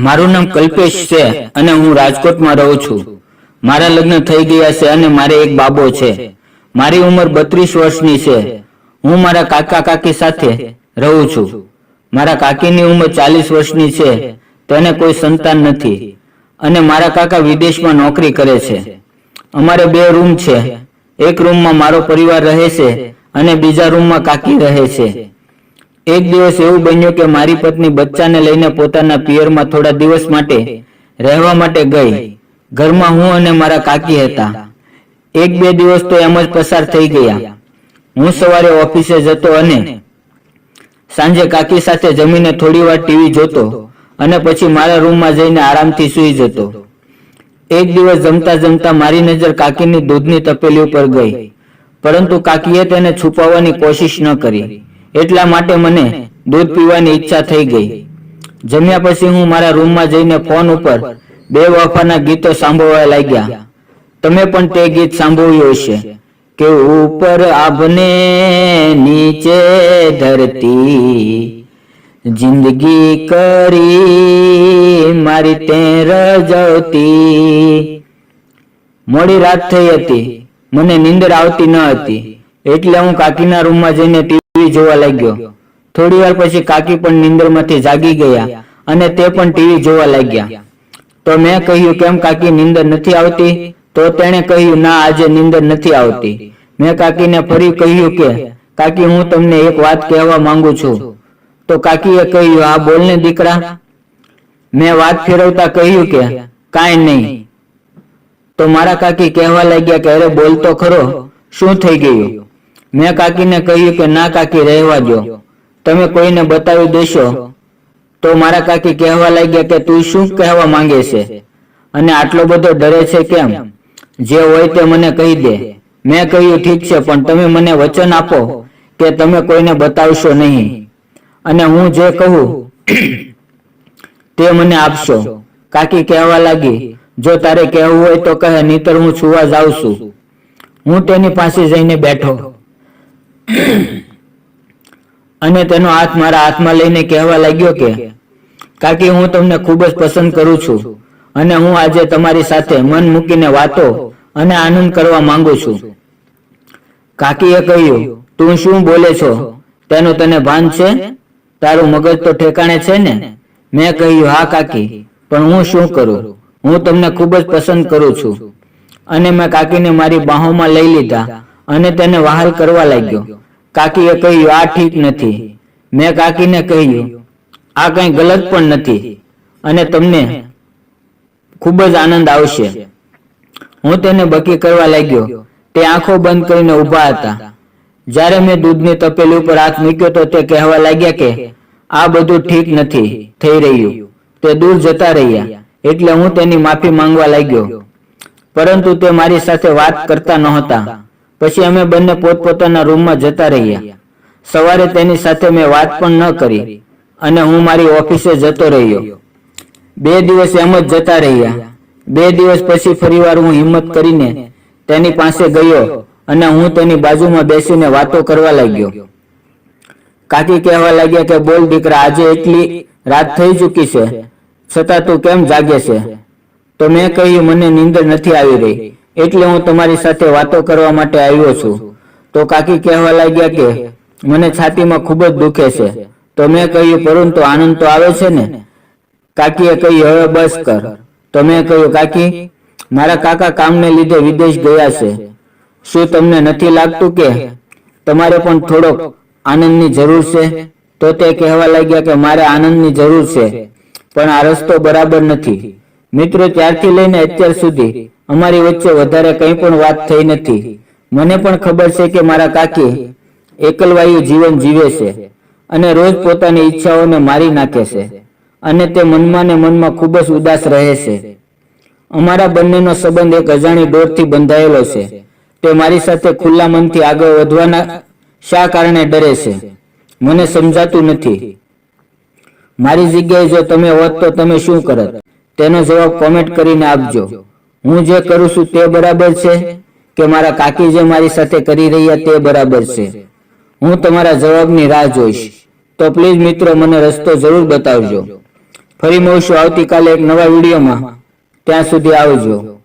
મારું નામ કલ્પેશ છે અને હું રાજકોટમાં રહું છું. મારા લગ્ન થઈ ગયા છે અને મારે એક બાબો છે. મારી ઉંમર બત્રીસ વર્ષની છે. હું મારા કાકા કાકી સાથે રહું છું. મારા કાકીની ઉંમર ચાલીસ વર્ષની છે. તેને કોઈ સંતાન નથી. અને મારા કાકા વિદેશમાં નોકરી કરે છે. અમારે બે રૂમ છે. એક રૂમમાં મારો પરિવાર રહે છે અને બીજા રૂમમાં કાકી રહે છે. એક દિવસ એવું બન્યું કે મારી પત્ની બચ્ચાને લઈને પોતાના પિયરમાં થોડા દિવસ માટે રહેવા માટે ગઈ. ઘરમાં હું અને મારા કાકી હતા. એક બે દિવસ તો એમ જ પસાર થઈ ગયા. હું સવારે ઓફિસે જતો અને સાંજે કાકી સાથે જમીને થોડી વાર ટીવી જોતો અને પછી મારા રૂમમાં જઈને આરામથી સૂઈ જતો. એક દિવસ જમતા જમતા મારી નજર કાકીની દૂધની તપેલી ઉપર ગઈ. પરંતુ કાકીએ તેને છુપાવવાની કોશિશ ન કરી. એટલા માટે મને દૂધ પીવાની ઈચ્છા થઈ ગઈ. જમ્યા પછી હું મારા રૂમમાં જઈને ફોન ઉપર બે વફાના ગીતો સાંભળવા લાગ્યા. તમે પણ તે ગીત સાંભળ્યું હશે. કે ઉપર આભને નીચે ધરતી જિંદગી કરી મારી તે રજવતી. મોડી રાત થઈ હતી. મને નીંદર આવતી ન હતી. એટલે હું કાકીના રૂમમાં જઈને ટીવી જોવા લાગ્યો. થોડી વાર પછી કાકી પણ નીંદરમાંથી જાગી ગયા અને તે પણ ટીવી જોવા લાગ્યા. તો મેં કહ્યું, કેમ કાકી નિંદર નથી આવતી? તો તેણે કહ્યું, ના, આજે નિંદર નથી આવતી. મેં કાકીને ફરી કહ્યું કે, કાકી, હું તમને એક વાત કહેવા માંગુ છું. તો કાકીએ કહ્યું આ બોલને દીકરા. મેં વાત ફેરવતા કહ્યું કે, કાંઈ નહીં. તો મારા કાકી કહેવા લાગ્યા કે, અરે, બોલ તો ખરો. શું થઈ ગયું? મેં કાકીને કહ્યું કે, ના કાકી, રહેવા દો તમે કોઈને બતાવી દેશો. તો મારા કાકી કહેવા લાગ્યા કે, તું શું કહેવા માંગે છે? અને આટલો બધો ડરે છે કેમ? જે હોય તે મને કહી દે. મેં કહ્યું, ઠીક છે, પણ તમે મને વચન આપો કે તમે કોઈને બતાવશો નહીં. અને હું જે કહું, તે મને આપશો. કાકી કહેવા લાગી, જો તારે કહેવું હોય તો કહે, નહીતર હું છુવા જાઉં છું. હું તેની પાસે જઈને બેઠો. અને તેનો હાથ મારા હાથમાં લઈને કહેવા લાગ્યો કે, કાકી, હું તમને ખૂબ જ પસંદ કરું છું અને હું આજે તમારી સાથે મન મૂકીને વાતો અને આનંદ કરવા માંગુ છું. કાકીએ કહ્યું, તું શું બોલે છો? તેનું તને ભાન છે? તારું મગજ તો ઠેકાણે છે ને? મેં કહ્યું, હા, કાકી, પણ હું શું કરું? હું તમને ખૂબ જ પસંદ કરું છું. અને મેં કાકીને મારી બાહોમાં લઈ લીધા અને તેને વહાલ કરવા લાગ્યો. કાકીએ કહ્યું, આ ઠીક નથી. મેં કાકીને કહ્યું, આ કંઈ ગલત પણ નથી અને તમને ખૂબ જ આનંદ આવશે. હું તેને બકી કરવા લાગ્યો. તે આંખો બંધ કરીને ઊભા હતા. જ્યારે મેં દૂધની તપેલી ઉપર હાથ મૂક્યો તો તે કહેવા લાગ્યા કે, આ બધું ઠીક નથી, થઈ રહ્યું. તે દૂર જતા રહ્યા, એટલે હું તેની માફી માંગવા લાગ્યો. પરંતુ તે મારી સાથે વાત કરતા નહોતા. પછી અમે બંને પોતપોતાના રૂમમાં જતા રહ્યા. સવારે તેની સાથે મેં વાત પણ ન કરી અને હું મારી ઓફિસે જતો રહ્યો. બે દિવસ એમ જ જતા રહ્યા. બે દિવસ પછી ફરીવાર હું હિંમત કરીને તેની પાસે ગયો અને હું તેની બાજુમાં બેસીને વાતો કરવા લાગ્યો. કાકી કહેવા લાગ્યા કે, બોલ દીકરા, આજે એટલી રાત થઈ ચૂકી છે. છતાં તું કેમ જાગે છે? તો મેં કહ્યું, મને નીંદર નથી આવી રહી. એટલે હું તમારી સાથે વાતો કરવા માટે આવ્યો છું. તો કાકી કહેવા લાગ્યા કે, મને છાતીમાં ખૂબ જ દુખે છે. તો મેં કહ્યું, પરંતુ આનંદ તો આવે છે ને? કાકીએ કહ્યું, હવે બસ કર. તો મેં કહ્યું, કાકી, મારા કાકા કામને લીધે વિદેશ ગયા છે. શું તમને નથી લાગતું કે તમારે પણ થોડોક આનંદની જરૂર છે? તો તે કહેવા લાગ્યા કે, મારે આનંદની જરૂર છે, પણ આ રસ્તો બરાબર નથી. મિત્રો, ત્યારથી લઈને અત્યાર સુધી અમારી વચ્ચે વધારે કંઈ પણ વાત થઈ નથી. મને પણ ખબર છે કે મારા કાકી એકલવાયુ જીવન જીવે છે અને રોજ પોતાની ઈચ્છાઓને મારી નાખે છે અને તે મનમાં ને મનમાં ખૂબ જ ઉદાસ રહે છે. અમારા બંનેનો સંબંધ એક અજાણી દોરથી બંધાયેલો છે. તે મારી સાથે ખુલ્લા મનથી આગળ વધવાના શા કારણે ડરે છે? મને સમજાતું નથી. મારી જગ્યાએ જો તમે હોત તો તમે શું કરત? તેનો જવાબ કોમેન્ટ કરીને આપજો. હું જે કરું છું તે બરાબર છે કે મારા કાકી જે મારી સાથે કરી રહ્યા તે બરાબર છે? હું તમારા જવાબની રાહ જોઈશ. તો પ્લીઝ મિત્રો, મને રસ્તો જરૂર બતાવજો. ફરી મળશું આવતીકાલે એક નવા વિડીયોમાં. ત્યાં સુધી આવજો.